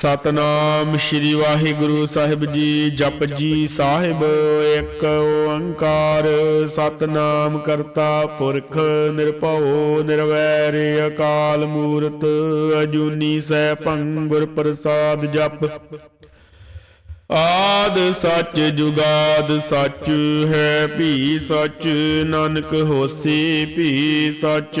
ਸਤਨਾਮ ਸ੍ਰੀ ਵਾਹਿਗੁਰੂ ਸਾਹਿਬ ਜੀ, ਜਪ ਜੀ ਸਾਹਿਬ, ਇੱਕ ਓੰਕਾਰ, ਸਤਨਾਮ ਕਰਤਾ ਪੁਰਖ ਨਿਰਭਉ ਨਿਰਵੈਰ, ਅਕਾਲ ਮੂਰਤ ਅਜੂਨੀ ਸੈਭੰ ਗੁਰ ਪ੍ਰਸਾਦ ਜਪ। ਆਦ ਸੱਚ ਜੁਗਾਦ ਸੱਚ ਹੈ, ਭੀ ਸੱਚ ਨਾਨਕ ਹੋਸੀ, ਭੀ ਸੱਚ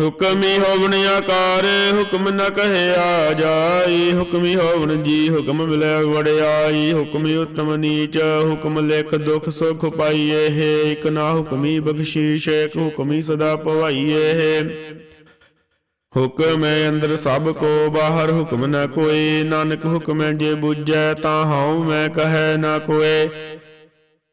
ਹੁਕਮੀ ਹੋਵਣ ਆਕਾਰ, ਹੁਕਮ ਨ ਕਹਿਆ ਜਾਈ। ਹੁਕਮੀ ਹੋਵਣ ਜੀ, ਹੁਕਮ ਮਿਲੈ ਵੜਿਆਈ ਹੁਕਮੀ ਉਤਮ ਨੀਚ, ਹੁਕਮ ਲਿਖ ਦੁਖ ਸੁਖ ਪਾਈਏ ਹੈ। ਇਕ ਨਾ ਹੁਕਮੀ ਬਖਸ਼ੀਸ਼, ਇਕ ਹੁਕਮੀ ਸਦਾ ਭਵਾਈਏ ਹੈ। ਹੁਕਮ ਅੰਦਰ ਸਭ ਕੋ, ਬਾਹਰ ਹੁਕਮ ਨ ਕੋਈ। ਨਾਨਕ ਹੁਕਮ ਜੇ ਬੁਝੈ, ਤਾਂ ਹਉ ਮੈਂ ਕਹੈ ਨਾ ਕੋਏ।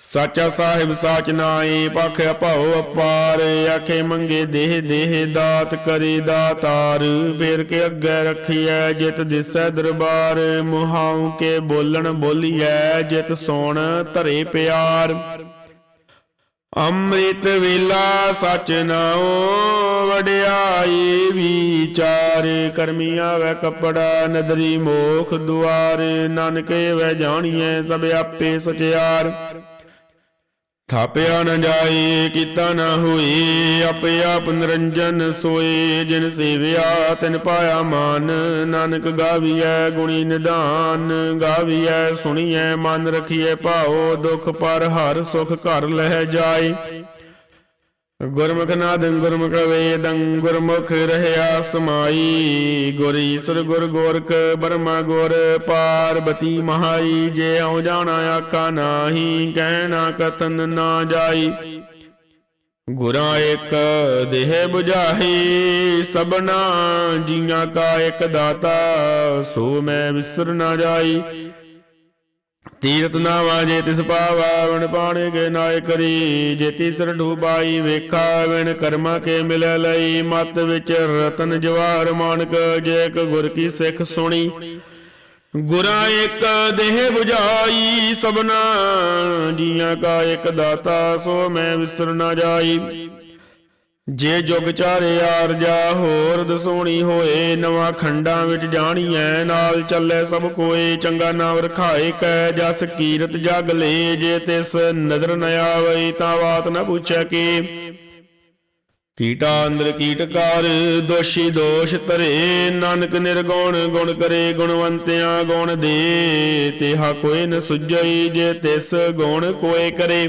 ਸਾਚਾ ਸਾਹਿਬ ਸਾਚ ਨਾਈ ਪਖ ਭਉ ਅਪਾਰ, ਆਖੇ ਮੰਗੇ ਦੇਹ ਦੇਹ, ਦਾਤ ਕਰੀ ਦਾਤਾਰ। ਫੇਰ ਕੇ ਅੱਗੇ ਰੱਖੀਐ, ਜਿਤ ਦਿਸੈ ਦਰਬਾਰ। ਮੁਹਾਉ ਕੇ ਬੋਲਣ ਬੋਲੀਐ, ਜਿਤ ਸੋਣ ਧਰੇ ਪਿਆਰ। ਅੰਮ੍ਰਿਤ ਵੇਲਾ ਸਚ ਨਾਉ, ਵਡਿਆਈ ਵਿਚਾਰ। ਕਰਮੀ ਆਵੈ ਕਪੜਾ, ਨਦਰੀ ਮੋਖ ਦੁਆਰ। ਨਾਨਕੇ ਵੈ ਜਾਣੀਐ, ਸਭ ਆਪੇ ਸਚਿਆਰ। ਥਾਪਿਆ ਨ ਜਾਏ ਕੀਤਾ ਨ ਹੋਈ, ਆਪੇ ਆਪ ਨਿਰੰਜਨ ਸੋਏ ਜਿਨ ਸੇਵਿਆ, ਤਿਨ ਪਾਇਆ ਮਾਨ, ਨਾਨਕ ਗਾਵੀਐ ਗੁਣੀ ਨਿਧਾਨ ਗਾਵੀਐ, ਸੁਣੀਐ, ਮਨ ਰਖੀਐ ਭਾਉ, ਦੁਖ ਪਰ ਹਰ ਸੁਖ ਘਰ ਲਹਿ ਜਾਏ ਗੁਰਮੁਖ ਨਾਦੰ ਗੁਰਮੁਖ ਵੇਦੰ ਗੁਰਮੁਖ ਰਹਿਆ ਸਮਾਈ। ਗੁਰ ਈਸਰ ਗੁਰ ਗੋਰਖ ਬਰਮਾ ਗੁਰ ਪਾਰਬਤੀ ਮਹਾਈ। ਜੇ ਆਉ ਜਾਣਾ ਆਕਾ ਨਾਹੀ ਕਹਿਣਾ ਕਤਨ ਨਾ ਜਾਈ। ਗੁਰਾਂ ਇੱਕ ਦੇਹ 부ਝਾਹੀ ਸਭਨਾ ਜੀਆਂ ਕਾ ਇੱਕ ਦਾਤਾ, ਸੋ ਮੈਂ ਵਿਸਰ ਨਾ ਜਾਈ। ਤੀਰਤ ਨਾ ਵਾਜੇ ਤਿਸ ਪਾਵਾ ਵਣ ਪਾਣੇ ਕੇ ਨਾਇ ਕਰੀ। ਜੇ ਤੀਸਰ ਡੂਬਾਈ ਵੇਖਾ ਵਿਣ ਕਰਮਾ ਕੇ ਮਿਲੈ ਲਈ। ਮਤ ਵਿੱਚ ਰਤਨ ਜਵਾਰ ਮਾਨਕ, ਜੇ ਇੱਕ ਗੁਰ ਕੀ ਸਿੱਖ ਸੁਣੀ। ਗੁਰਾਂ ਇੱਕ ਦੇਹ 부ਝਾਈ ਸਭਨਾ ਜੀਆਂ ਕਾ ਇੱਕ ਦਾਤਾ, ਸੋ ਮੈਂ ਵਿਸਰ ਨਾ ਜਾਈ। ਜੇ ਜੁਗ ਚਾਰੇ ਆਰਜਾ ਹੋਰ ਦਸੋਣੀ ਹੋਏ, ਨਵਾਂ ਖੰਡਾਂ ਵਿੱਚ ਜਾਣੀਐ, ਨਾਲ ਚੱਲੇ ਸਭ ਕੋਏ, ਚੰਗਾ ਨਾਮ ਰਖਾਏ ਕੈ, ਜਸ ਕੀਰਤ ਜਗ ਲੇ, ਜੇ ਤਿਸ ਨਦਰ ਨ ਆਵਈ ਤਾਂ ਬਾਤ ਨ ਪੁੱਛੈ ਕੀ। ਕੀਟਾ ਅੰਦਰ ਕੀਟਕਾਰ ਦੋਸ਼ੀ ਦੋਸ਼ ਧਰੇ, ਨਾਨਕ ਨਿਰਗੁਣ ਗੁਣ ਕਰੇ, ਗੁਣਵੰਤਿਆਂ ਗੁਣ ਦੇ, ਤੇਹਾ ਕੋਈ ਨ ਸੁਝਈ, ਜੇ ਤਿਸ ਗੁਣ ਕੋਏ ਕਰੇ।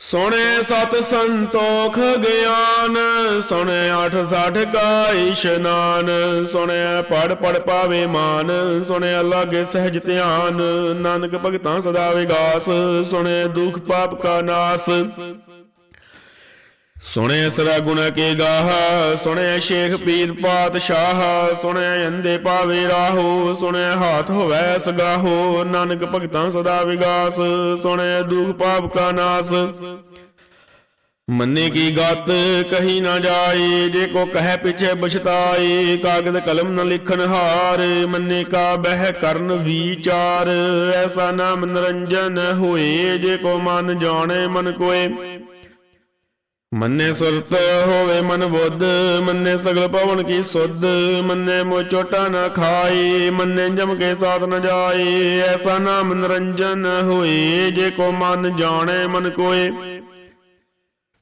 ਸੁਣੇ ਸਤ ਸੰਤੋਖ ਗਿਆਨ, ਸੁਣੇ 860 ਕਾ ਇਸ਼ਨਾਨ, ਸੁਣੇ ਪੜ ਪੜ ਪਾਵੇ ਮਾਨ, ਸੁਣੇ ਲਾਗੇ ਸਹਿਜ ਧਿਆਨ, ਨਾਨਕ ਭਗਤਾਂ ਸਦਾ ਵਿਗਾਸ, ਸੁਣੇ ਦੁਖ ਪਾਪ ਕਾ ਨਾਸ। ਸੁਣੇ ਸਦਾ ਗੁਣ ਕੇ ਗਾਹ, ਸੁਣੇ ਸ਼ੇਖ ਪੀਰ ਪਾਤਸ਼ਾਹ, ਸੁਣੇ ਅੰਦੇ ਪਾਵੇ ਰਾਹੋ, ਸੁਣੇ ਹਾਥ ਹੋਵੈ ਸਗਾਹੋ, ਨਾਨਕ ਭਗਤਾਂ ਸਦਾ ਵਿਗਾਸ, ਸੁਣੇ ਦੁਖ ਪਾਪ ਕਾ ਨਾਸ। ਮੰਨੇ ਕੀ ਗਤ, ਕਹੀ ਨਾ ਜਾਏ, ਜੇ ਕੋ ਕਹੈ ਪਿਛੇ ਬਛਤਾਏ ਕਾਗਦ ਕਲਮ ਨ ਲਿਖਨ ਹਾਰ, ਮੰਨੇ ਕਾ ਬਹਿ ਕਰਨ ਵਿਚਾਰ, ਐਸਾ ਨਾਮ ਨਿਰੰਜਨ ਹੋਏ, ਜੇ ਕੋ ਮਨ ਜਾਣੇ ਮਨ ਕੋਏ। ਮੰਨੇ ਸੁਰਤ ਹੋਵੇ ਮਨ ਬੁੱਧ, ਮੰਨੇ ਸਗਲ ਪਵਨ ਕੀ ਸੁਧ, ਮੰਨੇ ਮੋ ਚੋਟਾ ਨਾ ਖਾਏ, ਮੰਨੇ ਜਮ ਕੇ ਸਾਥ ਨ ਜਾਏ, ਐਸਾ ਨਾਮ ਨਿਰੰਜਨ ਹੋਏ, ਜੇ ਕੋ ਮਨ ਜਾਣੇ ਮਨ ਕੋਏ।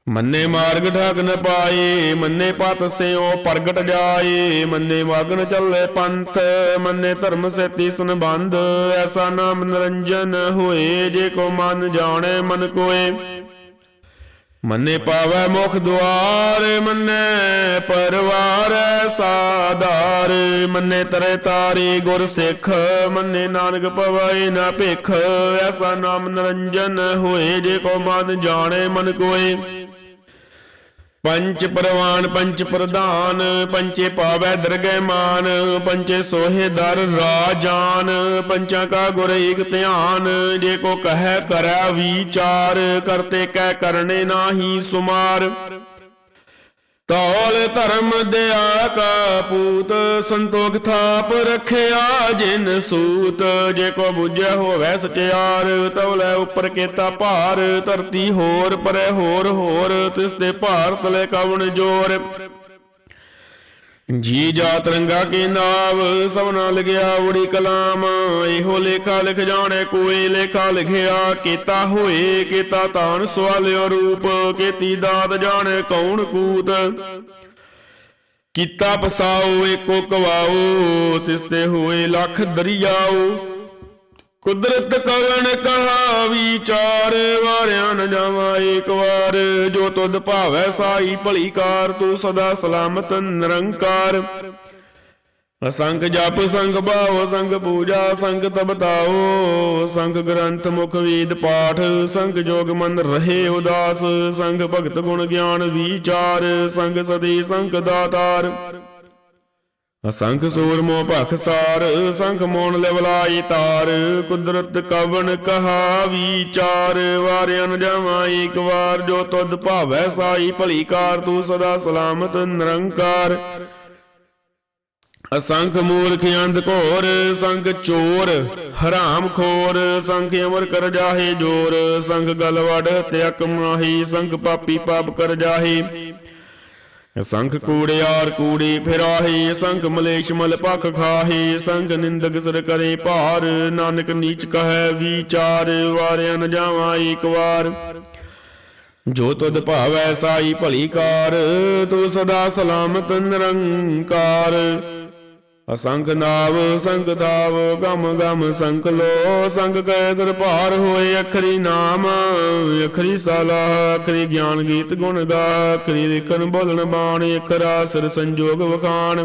ਮੰਨੇ ਮਾਰਗ ਠਾਕ ਨ ਪਾਏ, ਮੰਨੇ ਪਤ ਸਿਓ ਪ੍ਰਗਟ ਜਾਏ, ਮੰਨੇ ਮਗਨ ਚੱਲੇ ਪੰਥ, ਮੰਨੇ ਧਰਮ ਸੇਤੀ ਸੰਬੰਧ, ਐਸਾ ਨਾਮ ਨਿਰੰਜਨ ਹੋਏ, ਜੇ ਕੋ ਮਨ ਜਾਣੇ ਮਨ ਕੋਏ। ਮੰਨੇ ਪਾਵੈ ਮੁਖ ਦੁਆਰ, ਮੰਨੇ ਪਰਵਾਰ ਸਾਧਾਰ, ਮੰਨੇ ਤਰੇ ਤਾਰੀ ਗੁਰ ਸਿੱਖ, ਮੰਨੇ ਨਾਨਕ ਪਵੈ ਨਾ ਭਿਖ, ਐਸਾ ਨਾਮ ਨਿਰੰਜਨ ਹੋਏ, ਜੇ ਕੋ ਮਨ ਜਾਣੇ ਮਨ ਕੋਏ। ਪੰਚ ਪ੍ਰਵਾਨ, ਪੰਚ ਪ੍ਰਧਾਨ, ਪੰਚੇ ਪਾਵੈ ਦਰਗਹਿ ਮਾਨ, ਪੰਚੇ ਸੋਹੇ ਦਰ ਰਾਜਾਨ ਪੰਚਾਂ ਕਾ ਗੁਰ ਏਕ ਧਿਆਨ, ਜੇ ਕੋ ਕਹੈ ਕਰੈ ਵਿਚਾਰ, ਕਰਤੇ ਕਹਿ ਕਰਨੇ ਨਾਹੀ ਸੁਮਾਰ। ਤੌਲ ਧਰਮ ਦਿਆ ਕਾ ਪੂਤ, ਸੰਤੋਖ ਥਾਪ ਰਖਿਆ ਜਿਨ ਸੂਤ। ਜੇ ਕੋ ਬੁਝਿਆ ਹੋਵੇ ਸਚਿਆਰ ਤੌਲੇ ਉੱਪਰ ਕੀਤਾ ਭਾਰ। ਧਰਤੀ ਹੋਰ ਪਰੇ ਹੋਰ ਹੋਰ, ਤਿਸ ਦੇ ਭਾਰ ਤਲੇ ਕਵਣ ਜੋਰ। ਜੀ ਜਾ ਰੰਗਾ ਕੇ ਨਾਵ ਸਭਨਾ ਲਗਿਆ ਉੜੀ ਕਲਾਮ। ਇਹੋ ਲੇਖਾ ਲਿਖ ਜਾਣੇ, ਕੋਈ ਲੇਖਾ ਲਿਖਿਆ ਕੀਤਾ ਹੋਏ, ਕੀਤਾ ਤਾਨ ਸਵਾਲਿਓ ਰੂਪ, ਕੀਤੀ ਦਾਤ ਜਾਣੇ ਕੌਣ ਕੂਤ। ਕੀਤਾ ਪਸਾਓ, ਏਕੋ ਕਵਾਓ, ਤਿਸਤੇ ਹੋਏ ਲੱਖ ਦਰਿਆਓ। ਕੁਦਰਤ ਕਵਣ ਕਹਾ ਵਿਚਾਰ ਵਾਰਿਆ ਨ ਜਾਵਾ ਏਕ ਵਾਰ। ਜੋ ਤੁਧ ਭਾਵੈ ਸਾਈ ਭਲੀ ਕਾਰ ਤੂੰ ਸਦਾ ਸਲਾਮਤ ਨਿਰੰਕਾਰ। ਅਸੰਖ ਜਪ, ਸੰਗ ਭਾਵ, ਸੰਗ ਪੂਜਾ, ਸੰਗ ਤਬਤਾਓ ਸੰਗ ਗ੍ਰੰਥ, ਮੁਖ ਵੇਦ, ਪਾਠ, ਸੰਗ ਜੋਗ ਮਨ ਰਹੇ ਉਦਾਸ। ਸੰਗ ਭਗਤ ਗੁਣ ਗਿਆਨ, ਵਿਚਾਰ। ਸੰਗ ਸਦੀ ਸੰਗ ਦਾਤਾਰ। ਅਸੰਖ ਸੂਰ ਮੋ ਭਖ ਸਾਰ, ਸੰਖ ਮੋਨ ਲਿਵਲਾਈ ਤਾਰ। ਕੁਦਰਤ ਕਵਨ ਕਹਾ ਵਿਚਾਰ ਵਾਰਿਆ ਨ ਜਾਵਾਂ ਏਕ ਵਾਰ। ਜੋ ਤੁਧ ਭਾਵੈ ਸਾਈ, ਭਲੀ ਕਾਰ, ਤੂੰ ਸਦਾ ਸਲਾਮਤ, ਨਿਰੰਕਾਰ। ਅਸੰਖ ਮੂਰਖ ਅੰਧ ਘੋਰ ਸੰਗ ਚੋਰ, ਹਰਾਮ ਖੋਰ। ਸੰਖ ਅਮਰ ਕਰ ਜਾਹੇ ਜੋਰ ਸੰਗ ਗਲ ਵੜ ਤੇ ਅਕਮਾਹੀ ਸੰਗ ਪਾਪੀ ਪਾਪ ਕਰ ਜਾਹੇ। ਸੰਖ ਕੂੜਿਆਰ ਕੂੜੀ ਫਿਰਾਹੀ, ਸੰਖ ਮਲੇਸ਼ ਮਲ ਪਖ ਖਾਹੀ ਸੰਖ ਨਿੰਦਕ ਸਰ ਕਰੇ ਭਾਰ, ਨਾਨਕ ਨੀਚ ਕਹੈ ਵਿਚਾਰ, ਵਾਰਿਆ ਨ ਜਾਵਾਂ ਏਕ ਵਾਰ। ਜੋ ਤੁਧ ਭਾਵੈ ਸਾਈ ਭਲੀ ਕਾਰ, ਤੂੰ ਸਦਾ ਸਲਾਮਤ ਨਿਰੰਕਾਰ। ਅਸੰਗ ਨਾਵ ਸੰਗ ਦਾਵ ਗਮ ਗਮ ਸੰਕ ਲੋ, ਸੰਗ ਕੈ ਦਰਬਾਰ ਹੋਏ ਅਖਰੀ ਨਾਮ, ਅਖਰੀ ਸਲਾਹ ਅਖਰੀ ਗਿਆਨ ਗੀਤ ਗੁਣ ਗਾ, ਅਖਰੀ ਲਿਖਨ ਬੋਲਣ ਬਾਣ ਅਖਰਾ ਸਿਰ ਸੰਜੋਗ ਵਖਾਣ।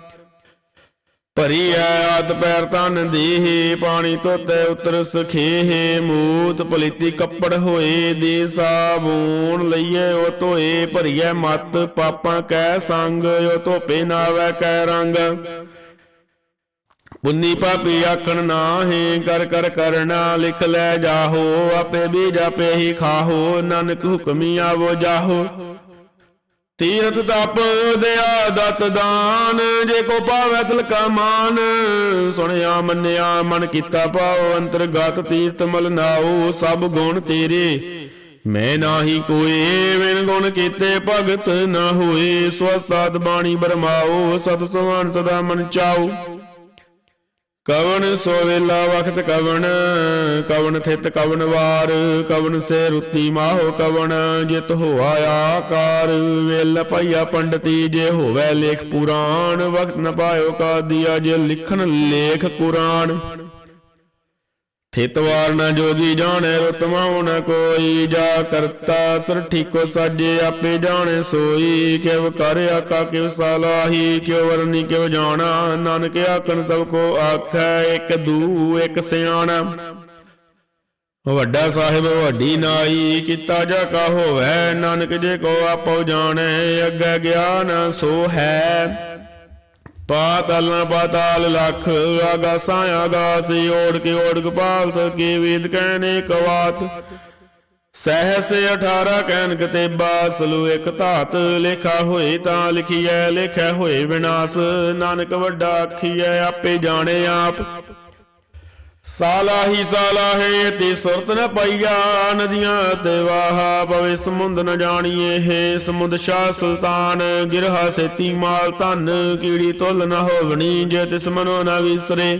ਭਰੀ ਐ ਆਦ ਪੈਰ ਤਨ ਦੇਹ, ਪਾਣੀ ਧੋਤੇ ਉਤਰ ਸਖੇਹ, ਮੂਤ ਪਲੀਤੀ ਕੱਪੜ ਹੋਏ ਦੇ ਸਾਬੂਨ ਲਈਏ, ਉਹ ਧੋਏ ਭਰੀਐ ਮਤ, ਪਾਪਾਂ ਕੈ ਸੰਗ, ਉਹ ਧੋਪੇ ਨਾਵੈ ਕੈ ਰੰਗ। ਪੁੰਨੀ ਪਾਪੀ ਆਖਣ ਨਾਹੀ, ਕਰ ਕਰ ਕਰਨਾ ਲਿਖ ਲੈ ਜਾਹੋ, ਆਪੇ ਵੀ ਜਾਪੇ ਹੀ ਖਾਹੋ, ਨਾਨਕ ਹੁਕਮੀ ਆਵੋ ਜਾਹੋ। ਤੀਰਥ ਤਪ ਦਿਆ ਦਤ ਦਾਨ, ਜੇ ਕੋ ਪਾਵੈ ਤਿਲਕਾ ਮਾਨ। ਸੁਣਿਆ, ਮੰਨਿਆ, ਮਨ ਕੀਤਾ ਪਾਉ ਅੰਤਰਗਤ ਤੀਰਥ ਮਲ ਨਾਉ, ਸਭ ਗੁਣ ਤੇਰੇ। ਮੈਂ ਨਾਹੀ ਕੋਏ ਵਿਨ ਗੁਣ ਕੀਤੇ ਭਗਤ ਨਾ ਹੋਏ। ਸਵਸਤਾਤ ਬਾਣੀ ਬਰਮਾਓ ਸਤ ਸਮਾਨ ਸਦਾ ਮਨ ਚਾਉ। ਕਵਣ ਸੋ ਵੇਲਾ ਵਖਤ ਕਵਣ ਕਵਣ ਥਿਤ ਕਵਣ ਵਾਰ, ਕਵਣ ਸੇ ਰੁੱਤੀ ਮਾਹੋ ਕਵਣ, ਜਿਤ ਹੋਆ ਆਕਾਰ। ਵੇਲ ਪਈਆ ਪੰਡਤੀ ਜੇ ਹੋਵੇ ਲੇਖ ਪੁਰਾਣ ਵਕਤ ਨ ਪਾਇਓ ਕਾ ਦਿਆ ਜੇ ਲਿਖਣ ਲੇਖ ਕੁਰਾਨ। ਥਿਤ ਨ ਜੋਗੀ ਜਾਣੈ ਰਤਮਾਉ ਨ ਕੋਈ। ਜਾ ਕਰਤਾ ਸਰ ਠੀਕੋ ਸਾਜੇ, ਆਪੇ ਜਾਣੈ ਸੋਈ। ਕਿਵ ਕਰ ਆਕਾ, ਕਿਵ ਸਲਾਹੀ ਕਿਵ ਵਰਨੀ ਕਿਵ ਜਾਣਾ। ਨਾਨਕ ਆਖਣ, ਸਭ ਕੋ ਆਖੈ, ਇੱਕ ਦੂ, ਇੱਕ ਸਿਆਣਾ। ਵੱਡਾ ਸਾਹਿਬ, ਵੱਡੀ ਨਾਈ, ਕੀਤਾ ਜਾ ਕਾ ਹੋਵੈ। ਨਾਨਕ ਜੇ ਕੋ ਆਪੋ ਜਾਣੈ, ਅੱਗੇ ਗਿਆਨ ਸੋ ਹੈ। ਪਾਤਲ ਨ ਪਾਤਾਲ ਲਖ ਆਗਾਸਾਂ ਆਗਾਸੀ ਓੜ ਕੇ ਓੜ ਕਪਾਲ ਤਕੇ ਵੇਦ ਕਹਿਨੇ ਕਵਾਤ ਸਹਸ 18 ਕਹਿਨ ਕਤੇਬਾ, ਸਲੂ ਇੱਕ ਧਾਤ ਲਿਖਾ ਹੋਏ ਤਾਂ ਲਿਖੀਐ ਲਿਖਿਆ ਹੋਏ ਵਿਨਾਸ਼। ਨਾਨਕ ਵੱਡਾ ਆਖੀਐ, ਆਪੇ ਜਾਣੇ ਆਪ। ਸਾਲਾ ਹੀ ਸਾਲਾ ਹੈ ਤੇ ਸੁਰਤ ਨ ਪਈਆ, ਨਦੀਆਂ ਤੇ ਵਾਹਾ ਪਵੇ, ਸਮੁੰਦ ਨ ਜਾਣੀਏ ਹੈ, ਸਮੁੰਦ ਸ਼ਾਹ ਸੁਲਤਾਨ, ਗਿਰਹਾ ਸੇਤੀ ਮਾਲ ਧਨ, ਕੀੜੀ ਤੁਲ ਨ ਹੋਵਣੀ, ਜੇ ਤਿਸ ਮਨੋ ਨ ਵਿਸਰੇ।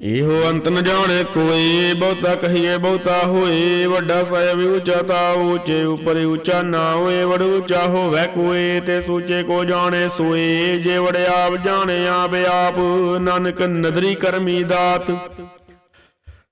ਇਹੋ ਅੰਤ ਨ ਜਾਣੇ ਕੋਈ, ਬਹੁਤਾ ਕਹੀਏ ਬਹੁਤਾ ਹੋਏ, ਵੱਡਾ ਸਾਹਿਬ ਉੱਚਾ ਤਾ ਉੱਚੇ ਉਪਰ ਉੱਚਾ ਨਾ ਹੋਏ ਵੜ ਉੱਚਾ ਹੋਵੇ ਕੋਈ, ਤੇ ਸੂਚੇ ਕੋ ਜਾਣੇ ਸੋਏ, ਜੇ ਵੜ ਆਪ ਜਾਣੇ ਆਪ ਆਪ, ਨਾਨਕ ਨਦਰੀ ਕਰਮੀ ਦਾਤ।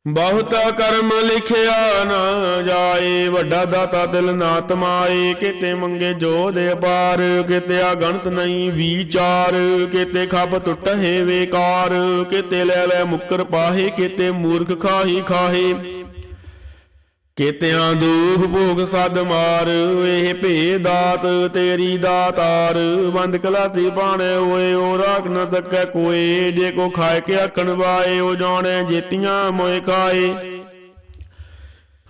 ਬਹੁਤਾ ਕਰਮ ਲਿਖਿਆ ਨਾ ਜਾਏ, ਵੱਡਾ ਦਾਤਾ ਦਿਲ ਨਾ ਤਮਾਏ, ਕਿਤੇ ਮੰਗੇ ਜੋ ਦੇ ਅਪਾਰ, ਕਿਤੇ ਆ ਗਣਤ ਨਹੀਂ ਵਿਚਾਰ, ਕਿਤੇ ਖੱਪ ਟੁੱਟੇ ਵੇਕਾਰ, ਕਿਤੇ ਲੈ ਲੈ ਮੁੱਕਰ ਪਾਹੇ, ਕਿਤੇ ਮੂਰਖ ਖਾਹੀ ਖਾਹੇ। ਕਿਤਿਆਂ ਦੂਖ ਭੋਗ ਸਦ ਮਾਰ, ਇਹ ਭੇ ਦਾਤ, ਤੇਰੀ ਦਾਤਾਰ ਬੰਦ ਕਲਾਸੀ ਬਾਣੇ ਓਏ ਉਹ ਰਾਖ ਨ ਸਕੈ ਕੋਏ। ਜੇ ਕੋ ਖਾਏ ਕੇ ਆਖਣ ਵਾਏ, ਉਹ ਜਾਣੇ ਜੇਤੀਆਂ ਮੋਏ ਖਾਏ।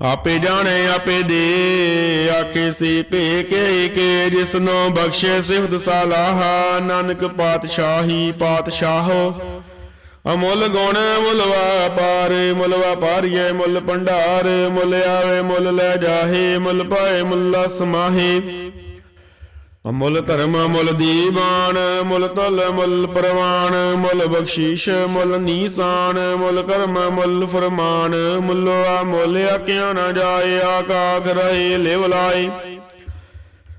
ਆਪੇ ਜਾਣੇ, ਆਪੇ ਦੇ, ਆਖੇ ਸੀ ਭੇ ਕੇ ਕੇ ਜਿਸਨੋ ਬਖਸ਼ੇ ਸਿਫਤ ਸਾਲਾਹਾ। ਨਾਨਕ ਪਾਤਸ਼ਾਹੀ ਪਾਤਸ਼ਾਹੋ ਅਮੁੱਲ ਗੁਣ ਮੁੱਲ ਵਾਪਾਰ ਮੁੱਲ ਵਾਪਾਰੀਏ ਮੁੱਲ ਭੰਡਾਰ, ਮੁੱਲ ਆਵੇ, ਮੁੱਲ ਲੈ ਜਾਹੇ, ਮੁੱਲ ਪਾਏ, ਮੁੱਲਾ ਸਮਾਹੇ ਅਮੁੱਲ ਧਰਮ, ਮੁੱਲ ਦੀਵਾਨ, ਮੁੱਲ ਤੁਲ ਮੁੱਲ ਪ੍ਰਵਾਨ, ਮੁੱਲ ਬਖਸ਼ੀਸ਼, ਮੁੱਲ ਨੀਸਾਨ, ਮੁੱਲ ਕਰਮ, ਮੁੱਲ ਫਰਮਾਨ ਮੁੱਲ ਆ ਮੁੱਲ ਆਕਿਆ ਨਾ ਜਾਏ ਆਕਾਖ ਰਹੇ, ਲਿਵ ਲਾਏ।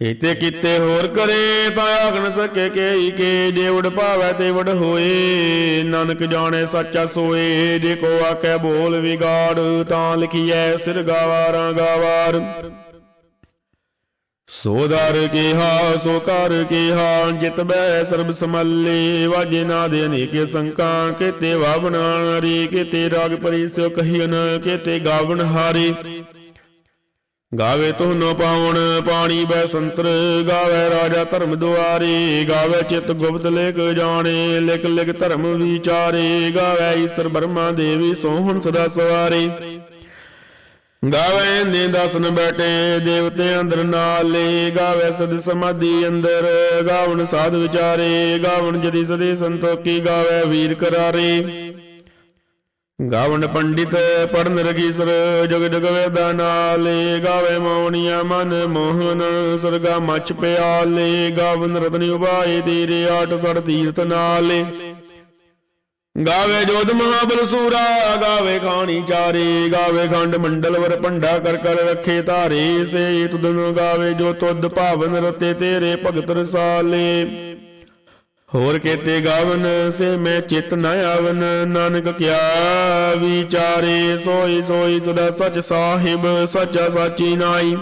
ਇਤੇ ਕਿਤੇ ਹੋਰ ਕਰੇ ਤਾਂ ਆਖ ਸਕੇ ਕੇਈ ਕੇ ਜੇ ਉਡ ਭਾਵੈ ਤੇ ਵਡ ਹੋਏ। ਨਾਨਕ ਜਾਣੇ ਸੱਚਾ ਸੋਏ, ਜੇ ਕੋ ਆਖੈ ਬੋਲ ਵਿਗਾੜ, ਤਾਂ ਲਿਖੀਐ ਸਿਰ ਗਾਵਾਰਾਂ ਗਾਵਾਰ। ਸੋ ਦਰ ਕੀਹਾ, ਸੋ ਕਰ ਕੀਹਾ, ਜਿਤ ਬੈ ਸਰਬ ਸਮੱਲੇ, ਵਾਜੇ ਨਾ ਦੇ ਅਨੇਕੇ ਸੰਕਾਂ ਕਿਤੇ ਵਾਵਣ ਰੀ ਕਿਤੇ ਰਾਗ ਪਰੀ ਸਿਓ ਕਹੀਨ ਕਿਤੇ ਗਾਵਣ ਹਾਰੀ। ਗਾਵੇ ਤੁਹਨੋ ਪਾਉਣ ਪਾਣੀ ਬੈ ਸੰਤਰ, ਗਾਵੇ ਰਾਜਾ ਧਰਮ ਦੁਆਰੇ, ਗਾਵੇ ਚਿਤ ਗੁਪਤ ਲੇਖ ਜਾਣੇ, ਲਿਖ ਲਿਖ ਧਰਮ ਵਿਚਾਰੇ, ਗਾਵੇ ਈਸ਼ਰ ਬਰਮਾ ਦੇਵੀ ਸੋਹਣ ਸਦਾ ਸਵਾਰੇ। ਗਾਵੇ ਨੇ ਦਸਨ ਬੈਠੇ, ਦੇਵਤੇ ਅੰਦਰ ਨਾਲੇ, ਗਾਵੇ ਸਦ ਸਮਾਧੀ ਅੰਦਰ, ਗਾਵਣ ਸਾਧ ਵਿਚਾਰੇ, ਗਾਵਣ ਜਦੀ ਸਦੇ ਸੰਤੋਖੀ, ਗਾਵੇ ਵੀਰ ਕਰਾਰੇ। ਗਾਵਨ ਪੰਡਿਤ ਪੜਨ ਰਗੀਸਰ, ਜਗ ਜਗ ਵੇਦਾ ਨਾਲੇ ਗਾਵੇ ਮੌਣੀਆ ਮਨ ਮੋਹਨ, ਸਰਗਾ ਮਚ ਪਿਆਲੇ, ਗਾਵਨ ਰਤਨ ਉਬਾਏ ਤੇਰੇ ਆਟ ਸੜ ਤੀਰਥ ਨਾਲੇ। ਗਾਵੇ ਜੋਧ ਮਹਾਬਲ ਸੂਰਾ, ਗਾਵੇ ਖਾਣੀ ਚਾਰੇ, ਗਾਵੇ ਖੰਡ ਮੰਡਲ ਵਰ ਭੰਡਾ ਕਰ ਕਰ ਰੱਖੇ ਧਾਰੇ, ਸੇ ਤੁਦਨ ਗਾਵੇ ਜੋ ਤੁਧ ਭਾਵਨ ਰਤੇ ਤੇਰੇ ਭਗਤ ਰਸਾਲੇ। ਹੋਰ ਕੇਤੇ ਗਾਵਨ, ਸੇ ਮੈਂ ਚਿਤ ਨ ਆਵਨ। ਨਾਨਕ ਕਿਆ ਵਿਚਾਰੇ, ਸੋਈ ਸੋਈ ਸਦਾ ਸਚ ਸਾਹਿਬ, ਸੱਚਾ ਸਾਚੀ ਨਾਈ।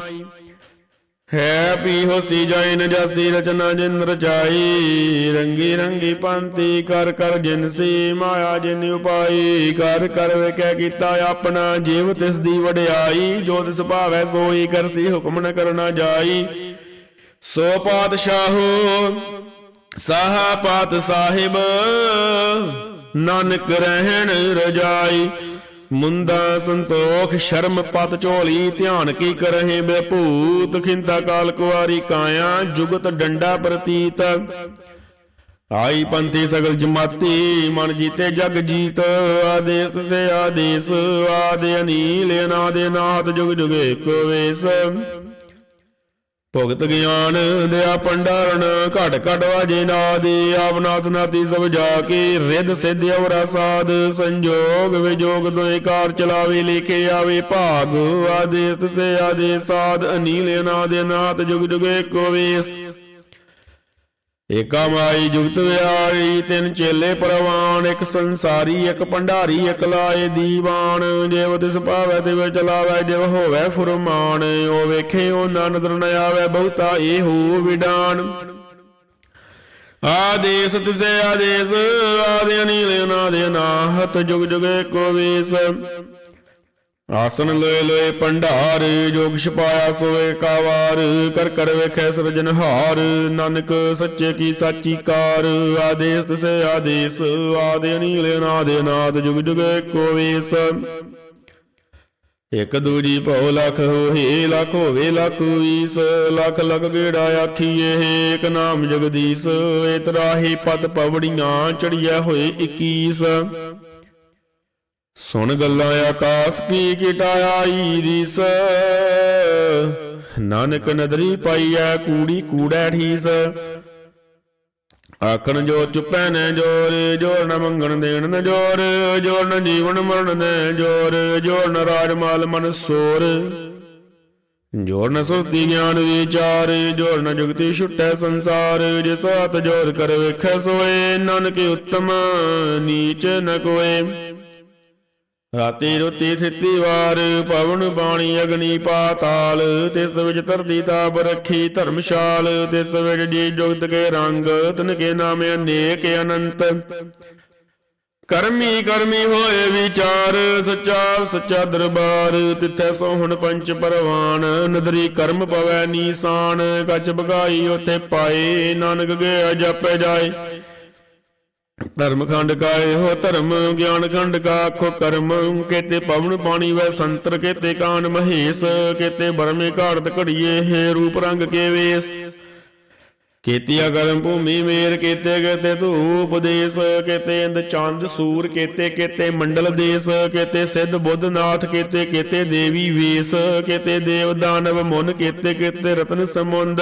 ਹੈ ਪੀ ਹੋਸੀ ਜਾਇ ਨ ਜਾਸੀ ਰਚਨਾ ਜਿਨ ਰਚਾਈ। ਰੰਗੀ ਰੰਗੀ ਪੰਤੀ ਕਰ ਕਰ ਜਿਨ ਸੀ ਮਾਇਆ ਜਿਨ ਉਪਾਈ। ਕਰ ਕਰ ਵੇਖੈ ਕੀਤਾ ਆਪਣਾ ਜੀਵ, ਤਿਸ ਦੀ ਵਡਿਆਈ। ਜੋ ਤਿਸ ਭਾਵੈ ਸੋਈ ਕਰਸੀ ਹੁਕਮ ਨ ਕਰਨਾ ਜਾਈ। ਸੋ ਪਾਤਸ਼ਾਹੋ ਸਾਹਾ ਸਾਹਿਬ, ਨਾਨਕ ਰਹਿਣ ਰਜਾਈ। ਮੁੰਦਾ ਸੰਤੋਖ, ਸ਼ਰਮ ਪਤ ਝੋਲੀ, ਧਿਆਨ ਕੀ ਕਰਹਿ ਬੇਭੂਤ ਖਿੰਤਾ ਕਾਲ ਕੁਵਾਰੀ ਕਾਇਆ, ਜੁਗਤ ਡੰਡਾ ਪ੍ਰਤੀਤ। ਆਈ ਪੰਥੀ ਸਗਲ ਜਮਾਤੀ, ਮਨ ਜੀਤੇ ਜਗ ਜੀਤ। ਆਦੇਸ ਸੇ ਆਦੇਸ, ਆਦੇ ਅਨੀਲ, ਅਨਾਦੇ ਨਾਥ ਜੁਗ ਜੁਗੇ ਏਕੋ ਵੇਸ। ਭਗਤ ਗਿਆਨ ਦਿਆ ਪੰਡਾਰਨ, ਘਟ ਘਟ ਵਾਜੇ ਨਾਦੀ ਆਪਨਾਥ ਨਾਤੀ ਸਭ ਜਾ ਕੇ ਰਿੱਧ ਸਿੱਧ ਔਰਾ ਸਾਧ, ਸੰਜੋਗ ਵਿਜੋਗ ਦੋਏ ਕਾਰ ਚਲਾਵੇ, ਲਿਖੇ ਆਵੇ, ਭਾਗ ਆਦੇਸ ਸੇ ਆਦੇ ਸਾਧ, ਅਨੀਲ ਅਨਾਦੇ ਨਾਥ ਜੁਗ ਜੁਗੇ ਏਕੋ ਵੇਸ। ਏਕਾ ਮਾਈ ਜੁਗਤ ਵਿਆਰੀ, ਤਿੰਨ ਚੇਲੇ ਪ੍ਰਵਾਨ, ਇੱਕ ਸੰਸਾਰੀ, ਇੱਕ ਭੰਡਾਰੀ, ਇੱਕ ਲਾਏ ਦੀਵਾਨ। ਜਿਵ ਤਿਸ ਭਾਵੈ ਤੇ ਵਿੱਚ ਚਲਾਵੈ, ਜਿਵ ਹੋਵੇ ਫੁਰਮਾਨ। ਉਹ ਵੇਖੇ, ਉਹ ਨਦਰ ਨ ਆਵੈ, ਬਹੁਤਾ ਇਹੋ ਵਿਡਾਨ। ਆਦੇਸ ਤਿਸੇ ਆਦੇਸ, ਆਦੇ ਅਨੀਲ ਨਾਦੇ ਨਾਹਤ ਜੁਗ ਜੁਗ ਏਕੋ ਵੇਸ। ਆਸਨ ਲੋਏ ਲੋਏ ਭੰਡਾਰ ਜੋਗ ਛਪਾਇਆ ਸੋਏ ਕਾਵਾਰ, ਕਰ ਕਰ ਵੇਖੈ ਸਿਰਜਨਹਾਰ ਨਾਨਕ ਸੱਚੇ ਕੀ ਸਾਚੀ ਕਾਰ, ਆਦੇਸ ਤਸੇ ਆਦੇਸ, ਆਦੇ ਅਨੀਲ ਨਾਦੇ ਨਾਦ ਜੁਗ ਜੁਗ ਏਕੋ ਵੇਸ। ਇਕ ਦੂਜੀ ਭਉ ਲਖ ਹੋਏ, ਲਖ ਹੋਵੇ ਲਖ ਵੀਸ, ਲਖ ਲਖ ਗੇੜਾ ਆਖੀਏ, ਇਕ ਨਾਮ ਜਗਦੀਸ਼ ਏ ਤਰਾਹੀ ਪਦ ਪਵੜੀਆਂ ਚੜੀਐ ਹੋਏ 21 ਸੁਣ ਗੱਲਾਂ ਆਕਾਸ ਕੀ ਕਿਟਾਈ ਰੀਸ ਨਾਨਕ ਨਦਰੀ ਪਾਈਐ, ਕੂੜੀ ਕੂੜੈ ਠੀਸ। ਆਖਣ ਜੋ ਚੁੱਪੈ ਨੇ ਜੋਰ ਜੋਰ ਨ ਮੰਗਣ ਦੇਣ ਨ ਜੋਰ ਜੋਰ ਨ ਜੀਵਨ ਮਰਨ ਨੇ ਜੋਰ ਜੋਰ ਨ ਰਾਜ ਮਾਲ ਮਨ ਸੋਰ। ਜੋਰ ਨ ਸੁਰਤੀ ਗਿਆਨ ਵਿਚਾਰ, ਜੋਰ ਨ ਜੁਗਤੀ ਛੁਟੈ ਸੰਸਾਰ। ਜਿਸ ਹੱਥ ਜੋਰ ਕਰ ਵੇਖੈ ਸੋਏ, ਨਾਨਕ ਉੱਤਮ ਨੀਚ ਨ ਕੋਏ। ਰਾਤੀ ਰੁੱਤੀ ਥਿੱਤੀ ਵਾਰ, ਪਵਨ ਬਾਣੀ ਅਗਨੀ ਪਾਤਾਲ, ਤਿਸ ਵਿੱਚ ਧਰਤੀ ਤਾਪ ਰੱਖੀ ਧਰਮਸ਼ਾਲ, ਤਿਸ ਵਿੱਚ ਜੀ ਜੁਗਤ ਕੇ ਰੰਗ, ਤਨ ਕੇ ਨਾਮ ਅਨੇਕ ਅਨੰਤ। ਕਰਮੀ ਕਰਮੀ ਹੋਏ ਵਿਚਾਰ, ਸੱਚਾ ਸੱਚਾ ਦਰਬਾਰ, ਤਿੱਥੈ ਸੋਹਣ ਪੰਚ ਪਰਵਾਨ, ਨਦਰੀ ਕਰਮ ਪਵੈ ਨੀਸਾਨ ਕੱਚ ਬਗਾਈ ਉਥੇ ਪਾਏ, ਨਾਨਕ ਗਿਆ ਜਪੈ ਜਾਏ। ਧਰਮ ਖੰਡ ਕਾਏ ਹੋ ਧਰਮ, ਗਿਆਨ ਖੰਡ ਕਾ ਆਖੋ ਕਰਮ। ਕੇਤੇ ਪਵਨ ਪਾਣੀ ਵੈ ਸੰਤਰ, ਕੇਤੇ ਕਾਨ ਮਹੇਸ਼, ਕੇਤੇ ਬਰਮੇ ਘਾੜਤ ਘੜੀਏ, ਹੈ ਰੂਪ ਰੰਗ ਕੇ ਵੇਸ। ਕੇਤੀਆ ਕਰਮ ਭੂਮੀ ਮੇਰ, ਕੇਤੇ ਕੇਤੇ ਧੂਪ ਦੇਸ, ਕੇਤੇ ਇੰਦ ਚੰਦ ਸੂਰ, ਕੇਤੇ ਕੇਤੇ ਮੰਡਲ ਦੇਸ, ਕੇਤੇ ਸਿੱਧ ਬੁੱਧ ਨਾਥ, ਕੇਤੇ ਕੇਤੇ ਦੇਵੀ ਵੇਸ, ਕੇਤੇ ਦੇਵ ਦਾਨਵ ਮੁਨ, ਕੇਤੇ ਕੇਤੇ ਰਤਨ ਸਮੁੰਦ।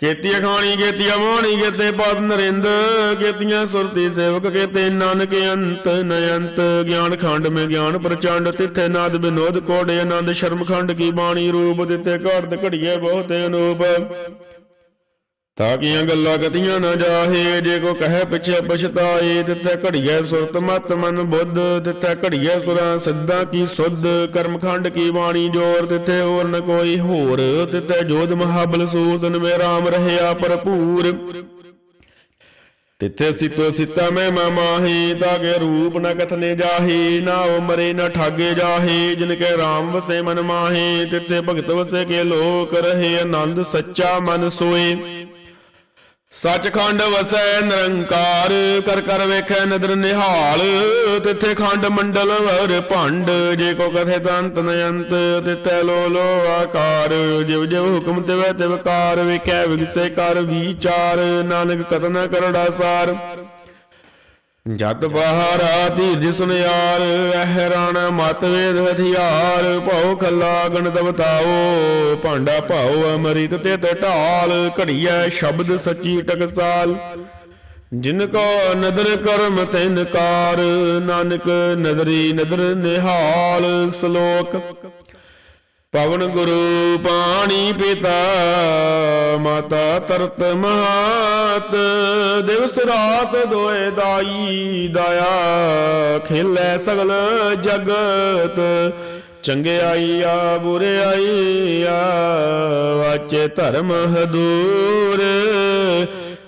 ਕੇਤੀਆ ਖਾਣੀ ਕੇਤੀਆ ਮੋਹਣੀ ਕੇਤੇ ਪਦ ਨਰਿੰਦ ਕੇਤੀਆਂ ਸੁਰਤੀ ਸੇਵਕ ਕੇਤੇ ਨਾਨਕ ਅੰਤ, ਨਯੰਤ, ਗਿਆਨ ਖੰਡ ਮੇ ਗਿਆਨ ਪ੍ਰਚੰਡ, ਤਿੱਥੇ ਨਾਦ ਬਿਨੋਦ ਕੋੜੇ ਆਨੰਦ ਸ਼ਰਮ ਖੰਡ ਕੀ ਬਾਣੀ ਰੂਪ ਦਿੱਤੇ ਘੜਤ ਘੜੀਏ ਬਹੁਤ ਅਨੂਪ। ਤਾਕੀਆਂ ਗੱਲਾਂ ਕਤੀਆਂ ਨਾ ਜਾਹੇ, ਜੇ ਕੋ ਕਹੇ ਪਿਛੇ ਪਛਤਾਏ, ਤਿੱਥੇ ਘੜੀਏ ਸੁਰਤ ਮਤ ਮਨ ਬੁੱਧ, ਤਿੱਥੇ ਘੜੀਏ ਸੁਰਾਂ ਸਿੱਧਾ ਕੀ ਸੁਧ ਕਰਮਖੰਡ ਕੀ ਬਾਣੀ ਜੋਰ, ਤਿੱਥੇ ਹੋਰ ਨ ਕੋਈ ਹੋਰ, ਤਿੱਥੇ ਜੋਧ ਮਹਾਬਲ ਸੂਸਨ ਮੇ ਰਾਮ ਰਹਿਆ ਭਰਪੂਰ। ਤਿੱਥੇ ਸਿਤੋ ਸਿਤਾ ਮੈਂ ਮਾਹੀ ਤਾਗੇ ਰੂਪ ਨ ਕਥਨੇ ਜਾਹੀ, ਨਾ ਉਹ ਮਰੇ ਨ ਠਾਗੇ ਜਾਹੀ, ਜਿਨ ਕੇ ਰਾਮ ਵਸੇ ਮਨ ਮਾਹੀ, ਤਿੱਥੇ ਭਗਤ ਵਸੇ ਕੇ ਲੋਕ ਰਹੇ, ਆਨੰਦ ਸੱਚਾ ਮਨ ਸੋਏ। ਸੱਚਖੰਡ ਵਸੈ ਨਿਰੰਕਾਰ, ਕਰ ਕਰ ਵੇਖੈ ਨਦਰ ਨਿਹਾਲ। ਤਿੱਥੇ ਖੰਡ ਮੰਡਲ ਵਰ ਭੰਡ, ਜੇ ਕੋ ਕਥੇ ਤੰਤ ਨਯੰਤ ਤਿੱਥੇ ਲੋ ਲੋ ਆਕਾਰ। ਜਿਵ ਜਿਵ ਹੁਕਮ ਤਿਵੈ ਤਿਵਕਾਰ ਵੇਖੈ ਵਿਗਸੇ ਕਰ ਵਿਚਾਰ। ਨਾਨਕ ਕਤਨ ਕਰੜਾ ਸਾਰ। ਜਤ ਬਹਾਰਾ ਧੀਰਜ ਸੁਨਿਆਰ ਅਹਿਰਾਨ ਮਤ ਹਥਿਆਰ, ਭਉ ਖੱਲਾ ਗਣਤ ਬਤਾਓ ਭਾਂਡਾ ਭਾਉ ਅਮਰਿਤ ਤੇ ਢਾਲ, ਘੜੀਐ ਸ਼ਬਦ ਸੱਚੀ ਟਕਸਾਲ। ਜਿਨ ਕੋ ਨਦਰ ਕਰਮ ਤਿਨਕਾਰ ਨਾਨਕ ਨਦਰੀ ਨਦਰ ਨਿਹਾਲ, ਸ਼ਲੋਕ ਪਵਨ ਗੁਰੂ ਪਾਣੀ ਪਿਤਾ, ਮਾਤਾ ਤਰਤ ਮਹਾਤ, ਦਿਵਸ ਰਾਤ ਦੋਏ ਦਾਈ ਦਇਆ, ਖੇਲੇ ਸਗਲ ਜਗਤ ਚੰਗਿਆਈ ਆ ਬੁਰਿਆਈ ਆ ਵਾਚੇ ਧਰਮ ਹਦੂਰ